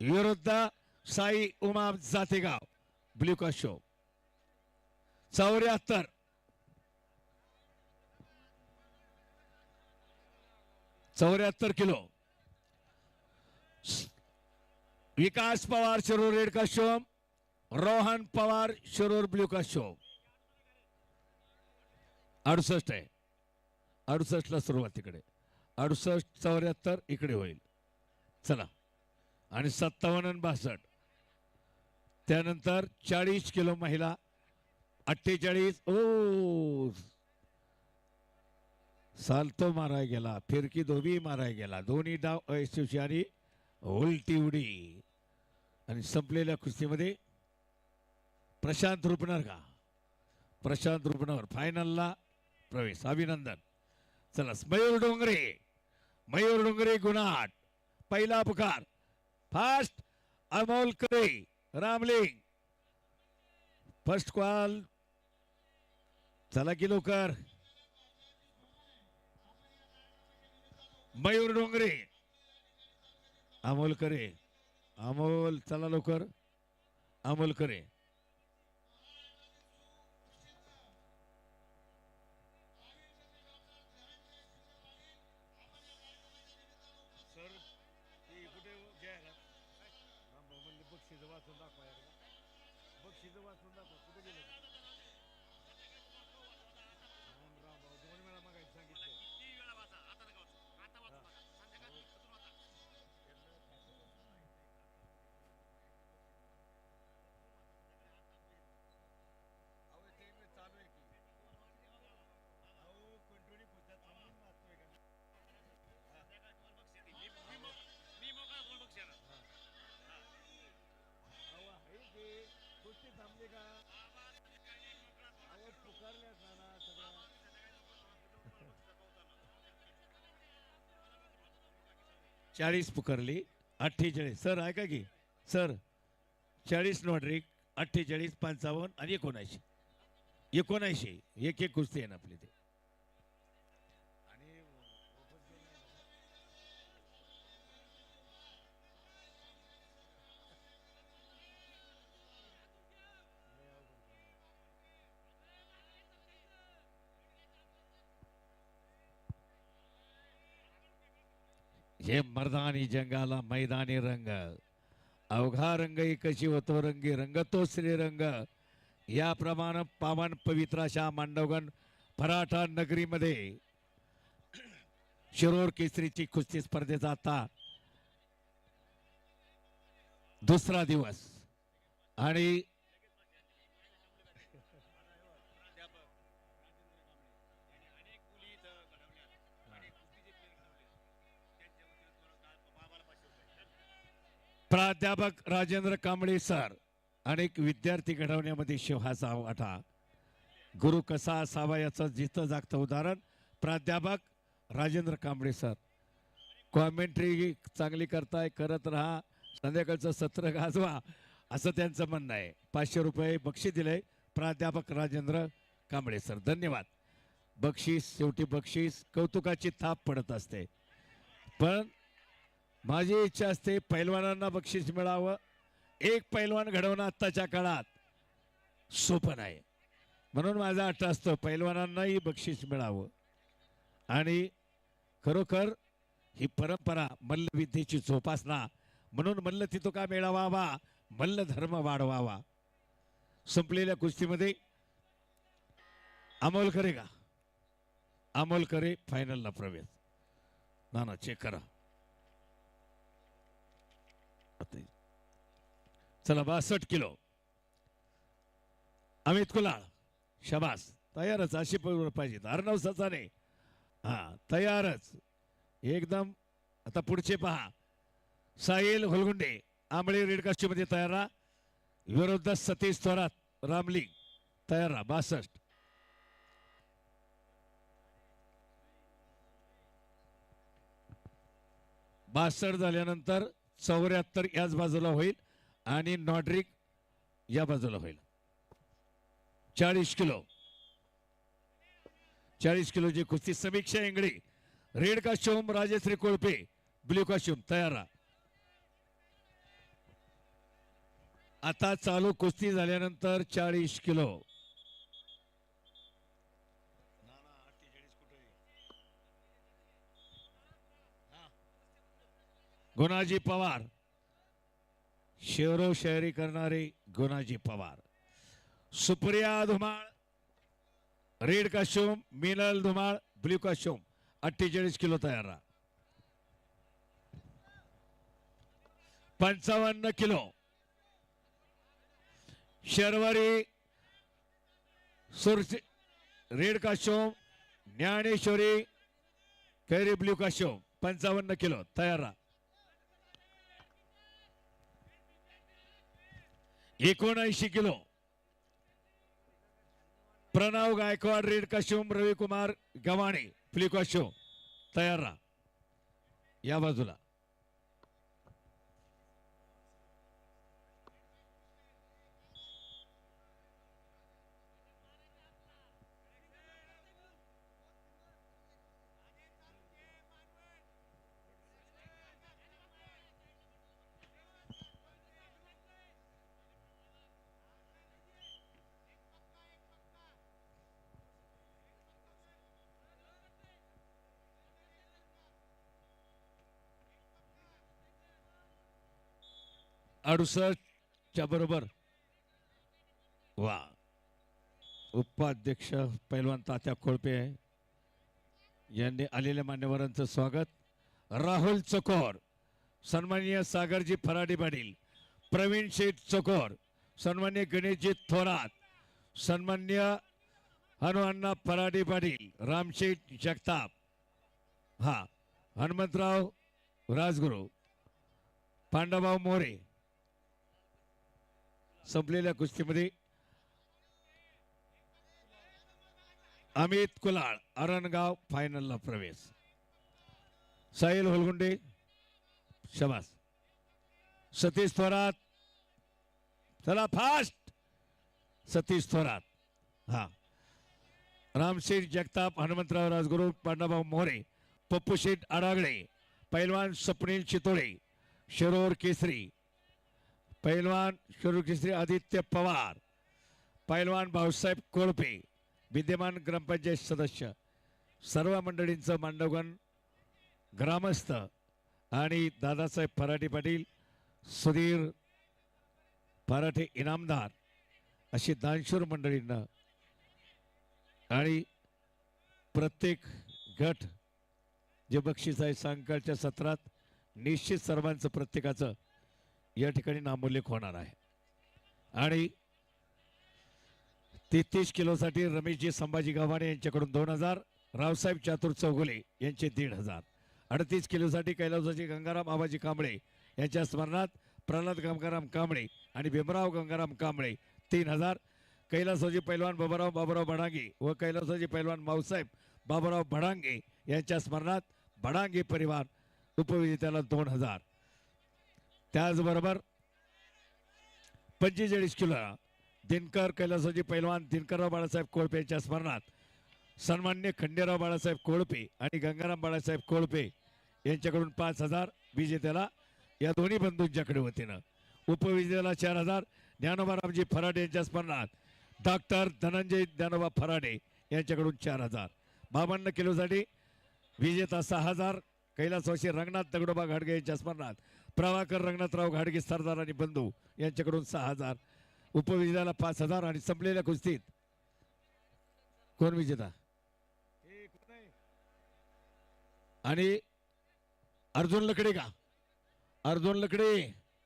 विरुद्ध साई उमा जातेगाव. ब्ल्यू शो. चौऱ्याहत्तर. चौऱ्याहत्तर किलो. विकास पवार शिरूर रेड काश्योम रोहन पवार शिरूर ब्ल्यू शो. अडुसष्ट आहे. अडुसष्टला सुरुवात तिकडे. अडुसष्ट चौऱ्याहत्तर इकडे होईल. चला. आणि सत्तावन्न आणि बासष्ट. त्यानंतर चाळीस किलो महिला अठ्ठेचाळीस ओ! सालतो माराय गेला फिरकी धोबी माराय गेला दोन्ही डाव अयशस्वी आणि उलटी उडी. आणि संपलेल्या कुस्तीमध्ये प्रशांत रुपणार का प्रशांत रुपनर फायनलला प्रवेश. अभिनंदन. चला मयूर डोंगरे. मयूर डोंगरे गुणाट पहिला पुकार फास्ट अमोल करे रामलिंग. First call. चला की लवकर. मयूर डोंगरे. अमोल करे अमोल चला लवकर. अमोल करे शिजं वाचून दाखवा एकदा. बघ शिजं वाचून दाखवा. कुठे गेले? चाळीस पुकारली अठ्ठेचाळीस. सर ऐका की. सर चाळीस नॉट्रिक अठ्ठेचाळीस पंचावन्न आणि एकोणऐंशी. एकोणऐंशी एक एक कुस्ती आहे ना आपली ते. हे मर्दानी जंगाला मैदानी रंग अवघा रंग कशी होतो रंगी रंग तो श्रीरंग याप्रमाणे पावन पवित्राशा मांडवगण फराठा नगरीमध्ये शिरोर केसरीची कुस्ती स्पर्धेचा आता दुसरा दिवस आणि प्राध्यापक राजेंद्र कांबळे सर अनेक विद्यार्थी घडवण्यामध्ये शिवहाचा वाटा. गुरु कसा असावा याचं जिथं जागतं उदाहरण प्राध्यापक राजेंद्र कांबळे सर. कॉमेंट्री चांगली करताय करत राहा संध्याकाळचं सत्र गाजवा असं त्यांचं म्हणणं आहे. पाचशे रुपये बक्षीस दिलंय प्राध्यापक राजेंद्र कांबळे सर. धन्यवाद. बक्षीस शेवटी बक्षीस कौतुकाची थाप पडत असते. पण माझी इच्छा असते पैलवानांना बक्षीस मिळावं. एक पैलवान घडवणं आत्ताच्या काळात सोपं नाही. म्हणून माझा अट्ट असतो पैलवानांनाही बक्षीस मिळावं. आणि खरोखर ही परंपरा मल्लविद्येची जोपासना म्हणून मल्ल तिथं का मिळावावा? मल्ल धर्म वाढवावा. संपलेल्या कुस्तीमध्ये अमोल करे का? अमोल करे फायनलला प्रवेश. ना ना चेक करा. चला बासष्ट किलो. अमित कुलाळ शबास. तयारच अशी पाहिजे अर्णव सचाने. हा तयारच. एकदम आता पुढचे पहा. साहिल होलगुंडे आंबळे रेडमध्ये तयार राहा. विरुद्ध सतीश थोरात रामलिंग तयार राहा बासष्ट. बासष्ट झाल्यानंतर चौऱ्याहत्तर याच बाजूला होईल. आणि नॉड्रिक या बाजूला होईल. चाळीस किलो. चाळीस किलोची कुस्ती समीक्षा इंगळे. रेड काश्योम राजश्री कोळपे ब्ल्यू काश्योम तयार. आता चालू कुस्ती झाल्यानंतर चाळीस किलो. गुणाजी पवार. शेरो शहरी करणारे गुणाजी पवार. सुप्रिया धुमाळ रेड काशोम मिनल धुमाळ ब्ल्यू काशोम अठ्ठेचाळीस किलो तयार राहा. पंचावन्न किलो. शर्वरी सुरसी रेड काशोम ज्ञानेश्वरी कैरी ब्ल्यू काशोम पंचावन्न किलो तयार एकोणऐंशी किलो. प्रणव गायकवाड रेड काशोम रविकुमार गव्हाणे ब्ल्यू तयार राहा. या बाजूला. अडुसष्टच्या बरोबर. वा. उपाध्यक्ष पैलवान तात्या खोळपे यांनी आलेल्या मान्यवरांचं स्वागत. राहुल चकोर सन्माननीय सागरजी फराडी पाटील प्रवीण शेठ चकोर सन्मान्य गणेशजी थोरात सन्मान्य हनु फराडे पाटील रामशेठ जगताप. हा हनुमंतराव राजगुरू पांडवभाऊ मोरे संपलेल्या कुस्तीमध्ये अमित कुलाळ अरणगाव फायनलला प्रवेश. साहिल होलगुंडे शबास. सतीश थोरात चला फास्ट सतीश थोरात. हा. रामशेठ जगताप हनुमंतराव राजगुरू पांडाभाऊ मोरे पप्पू शेठ आडागळे पैलवान स्वप्नील चितोळे शिरोर केसरी पैलवान शिरोर आदित्य पवार पैलवान भाऊसाहेब कोळपे विद्यमान ग्रामपंचायत सदस्य सर्व मंडळींचं मांडवगण ग्रामस्थ आणि दादासाहेब फराटे पाटील सुधीर फराटे इनामदार अशी दानशूर मंडळींना आणि प्रत्येक गट जे बक्षीस आहे सायंकाळच्या सत्रात निश्चित सर्वांचं प्रत्येकाचं या ठिकाणी नामोल्लेख होणार आहे. आणि तेहतीस किलोसाठी रमेशजी संभाजी गव्हाणे यांच्याकडून दोन हजार रावसाहेब चातुर चौगुले यांचे दीड हजार. अडतीस किलोसाठी कैलासाची गंगाराम आबाजी कांबळे यांच्या स्मरणात प्रल्हाद गंगाराम कांबळे आणि भीमराव गंगाराम कांबळे तीन हजार. कैलासाजी पैलवान बाबाराव बाबाराव भडांगे व कैलासोजी पैलवान माऊसाहेब बाबाराव भडांगे यांच्या स्मरणात भडांगे परिवार उपविजेत्याला दोन हजार. त्याचबरोबर पंचेचाळीस किलो दिनकर कैलासाजी पैलवान दिनकरराव बाळासाहेब कोळपे यांच्या स्मरणात सन्मान्य खंडेराव बाळासाहेब कोळपे आणि गंगाराम बाळासाहेब कोळपे यांच्याकडून पाच हजार विजेत्याला या दोन्ही बंधूंच्याकडे वतीनं उपविजेत्याला चार हजार ज्ञानोबारामजी फराडे यांच्या स्मरणात डॉक्टर धनंजय ज्ञानोबा फराडे यांच्याकडून चार हजार बावन्न किलोसाठी विजेता सहा हजार कैलासवासी रंगनाथ दगडोबा घाडगे यांच्या स्मरणात प्रभाकर रंगनाथराव घाडगे सरदार आणि बंधू यांच्याकडून सहा हजार उपविजेत्याला पाच हजार आणि संपलेल्या कुस्तीत. कोण विजेता? आणि अर्जुन लकडे का? अर्जुन लकडे.